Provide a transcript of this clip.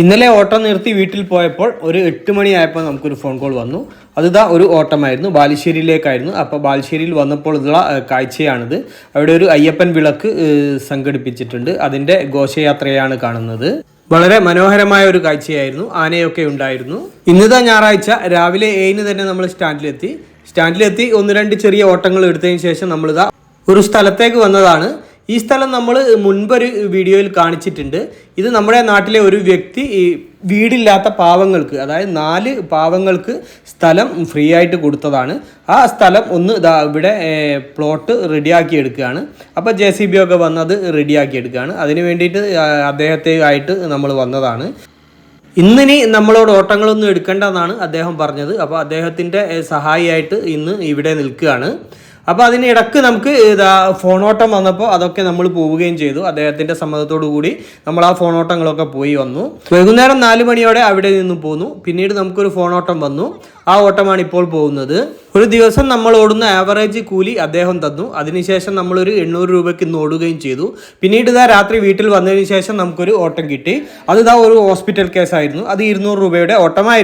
ഇന്നലെ ഓട്ടം നിർത്തി വീട്ടിൽ പോയപ്പോൾ ഒരു എട്ട് മണിയായപ്പോൾ നമുക്കൊരു ഫോൺ കോൾ വന്നു. അതിതാ ഒരു ഓട്ടമായിരുന്നു. ബാലുശ്ശേരിയിലേക്കായിരുന്നു. അപ്പോൾ ബാലുശ്ശേരിയിൽ വന്നപ്പോൾ ഉള്ള കാഴ്ചയാണിത്. അവിടെ ഒരു അയ്യപ്പൻ വിളക്ക് സംഘടിപ്പിച്ചിട്ടുണ്ട്. അതിന്റെ ഘോഷയാത്രയാണ് കാണുന്നത്. വളരെ മനോഹരമായ ഒരു കാഴ്ചയായിരുന്നു. ആനയൊക്കെ ഉണ്ടായിരുന്നു. ഇന്നത്തെ ഞായറാഴ്ച. രാവിലെ ഏഴിന് തന്നെ നമ്മൾ സ്റ്റാൻഡിലെത്തി. സ്റ്റാൻഡിലെത്തി ഒന്ന് രണ്ട് ചെറിയ ഓട്ടങ്ങൾ എടുത്തതിന് ശേഷം നമ്മളിതാ ഒരു സ്ഥലത്തേക്ക് വന്നതാണ്. ഈ സ്ഥലം നമ്മൾ മുൻപൊരു വീഡിയോയിൽ കാണിച്ചിട്ടുണ്ട്. ഇത് നമ്മുടെ നാട്ടിലെ ഒരു വ്യക്തി ഈ വീടില്ലാത്ത പാവങ്ങൾക്ക് അതായത് നാല് പാവങ്ങൾക്ക് സ്ഥലം ഫ്രീ ആയിട്ട് കൊടുത്തതാണ്. ആ സ്ഥലം ഒന്ന് ഇതാ ഇവിടെ പ്ലോട്ട് റെഡിയാക്കി എടുക്കുകയാണ്. അപ്പോൾ ജെ സി ബി ഒക്കെ വന്നത് റെഡിയാക്കി എടുക്കുകയാണ്. അതിന് വേണ്ടിയിട്ട് അദ്ദേഹത്തെ ആയിട്ട് നമ്മൾ വന്നതാണ്. ഇന്നിനി നമ്മളോട് ഓട്ടങ്ങളൊന്നും എടുക്കേണ്ടെന്നാണ് അദ്ദേഹം പറഞ്ഞത്. അപ്പോൾ അദ്ദേഹത്തിന്റെ സഹായിയായിട്ട് ഇന്ന് ഇവിടെ നിൽക്കുകയാണ്. അപ്പോൾ അതിനിടക്ക് നമുക്ക് ഫോണോട്ടം വന്നപ്പോൾ അതൊക്കെ നമ്മൾ പോവുകയും ചെയ്തു. അദ്ദേഹത്തിന്റെ സമ്മതത്തോടു കൂടി നമ്മൾ ആ ഫോണോട്ടങ്ങളൊക്കെ പോയി വന്നു. വൈകുന്നേരം നാല് മണിയോടെ അവിടെ നിന്ന് പോന്നു. പിന്നീട് നമുക്കൊരു ഫോണോട്ടം വന്നു. ആ ഓട്ടമാണ് ഇപ്പോൾ പോകുന്നത്. ഒരു ദിവസം നമ്മൾ ഓടുന്ന ആവറേജ് കൂലി അദ്ദേഹം തന്നു. അതിനുശേഷം നമ്മളൊരു എണ്ണൂറ് രൂപയ്ക്ക് ഇന്ന് ഓടുകയും ചെയ്തു. പിന്നീട് ഇതാ രാത്രി വീട്ടിൽ വന്നതിന് ശേഷം നമുക്കൊരു ഓട്ടം കിട്ടി. അത് ഇതാ ഒരു ഹോസ്പിറ്റൽ കേസായിരുന്നു. അത് ഇരുന്നൂറ് രൂപയുടെ ഓട്ടമായിരുന്നു.